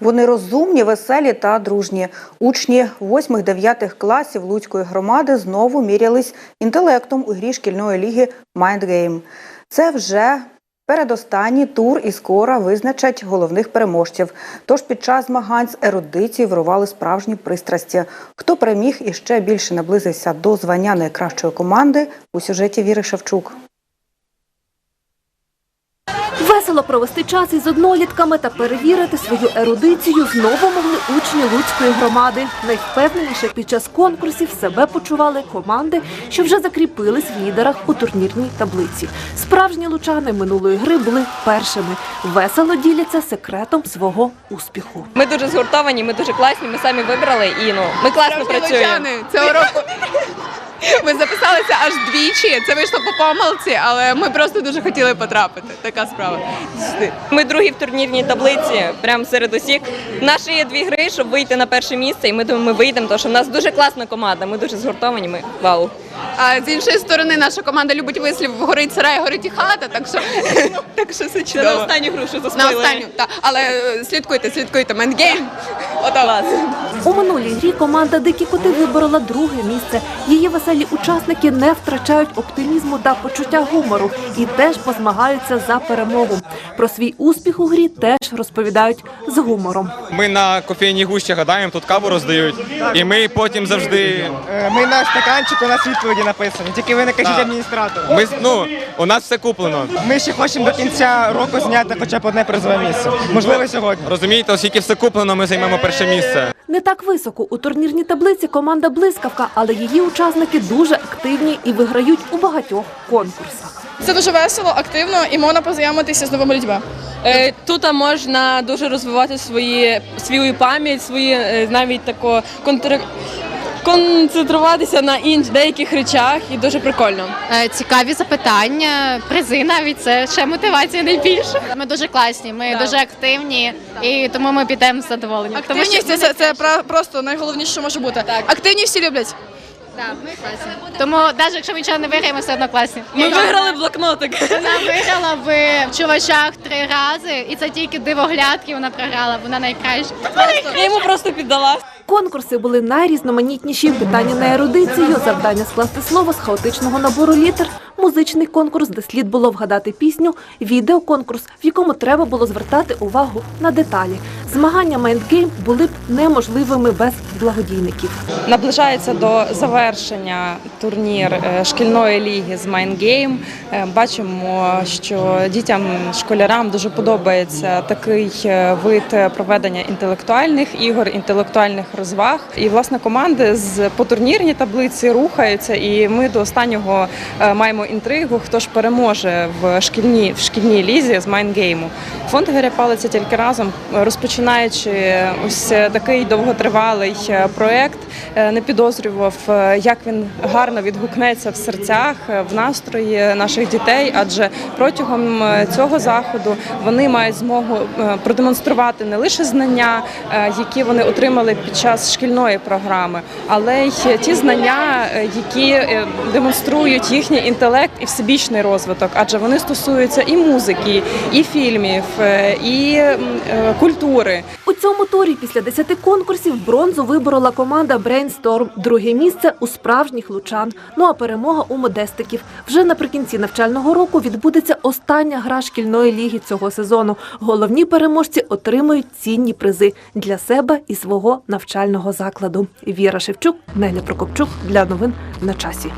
Вони розумні, веселі та дружні. Учні 8-9 класів Луцької громади знову мірялись інтелектом у грі шкільної ліги Game. Це вже передостанній тур і скоро визначать головних переможців. Тож під час змагань з ерудиції вирували справжні пристрасті. Хто переміг і ще більше наблизився до звання найкращої команди у сюжеті Віри Шевчук. Весело провести час із однолітками та перевірити свою ерудицію знову могли учні Луцької громади. Найвпевненіше під час конкурсів себе почували команди, що вже закріпились в лідерах у турнірній таблиці. Справжні лучани минулої гри були першими. Весело діляться секретом свого успіху. Ми дуже згуртовані, ми дуже класні, ми самі вибрали і ну ми класно працюємо. Лучани цього року. Ми записалися аж двічі. Це вийшло по помилці, але ми просто дуже хотіли потрапити. Така справа. Ми другі в турнірній таблиці, прямо серед усіх. Наші є дві гри, щоб вийти на перше місце, і ми думаємо, ми вийдемо, тому що в нас дуже класна команда. Ми дуже згуртовані. Ми вау. А з іншої сторони, наша команда любить вислів горить сарай, горить і хата. Так що так що все Це на чудово. останню гру, що На останню, так. Але е, слідкуйте, слідкуйте. Мендгейм. Отак. У минулій грі команда Дикі коти виборола друге місце. Її веселі учасники не втрачають оптимізму та почуття гумору і теж позмагаються за перемогу. Про свій успіх у грі теж розповідають з гумором. Ми на кофейній гущі гадаємо, тут каву роздають. І ми потім завжди. Е, Ми на стаканчику у нас відповіді написані, тільки ви не кажіть адміністратору. Ми ну, у нас все куплено. Ми ще хочемо до кінця року зняти хоча б одне призове місце. Можливо, сьогодні. Розумієте, оскільки все куплено, ми займемо перше місце. Не так високо у турнірній таблиці команда Блискавка, але її учасники дуже активні і виграють у багатьох конкурсах. Це дуже весело, активно і можна познайомитися з новими людьми. Е, Тут можна дуже розвивати свої свою пам'ять, свої е, навіть тако контр... концентруватися на інш деяких речах, і дуже прикольно. Е, Цікаві запитання, призи навіть це ще мотивація найбільше. Ми дуже класні, ми дуже активні, і тому ми підемо з задоволенням. Активність це, це просто найголовніше, що може бути. Активні всі люблять. Да, ми класні. Тому навіть якщо ми нічого не виграємо, все одно класні. Ми виграли блокнотик. Вона виграла в чувачах три рази, і це тільки дивоглядки. Вона програла. Вона найкраща. Я йому просто піддала. Конкурси були найрізноманітніші. Питання на ерудицію, завдання скласти слово з хаотичного набору літер, музичний конкурс, де слід було вгадати пісню, відеоконкурс, в якому треба було звертати увагу на деталі. Змагання Mindgame були б неможливими без благодійників. Наближається до завершення турнір е, шкільної ліги з Майнгейм. Бачимо, що дітям, школярам дуже подобається такий е, вид проведення інтелектуальних ігор, інтелектуальних розваг. І власне команди з по турнірній таблиці рухаються, і ми до останнього е, маємо інтригу, хто ж переможе в шкільній в шкільній лізі з Майнгейму. Фонд Гаря Палиця тільки разом, розпочинаючи ось такий довготривалий е, проект, е, не підозрював, е, як він гарно відгукнеться в серцях, е, в настрої наших дітей. Адже протягом е, цього заходу вони мають змогу е, продемонструвати не лише знання, е, які вони отримали під час шкільної програми, але й ті знання, е, які е, демонструють їхній інтелект і всебічний розвиток, адже вони стосуються і музики, і фільмів, е, і е, культури. У цьому турі після 10 конкурсів бронзу виборола команда Brainstorm. Друге місце у справжніх лучан. Ну а перемога у модестиків. Вже наприкінці навчального року відбудеться остання гра шкільної ліги цього сезону. Головні переможці отримують цінні призи для себе і свого навчального закладу. Віра Шевчук, Неля Прокопчук для новин на часі.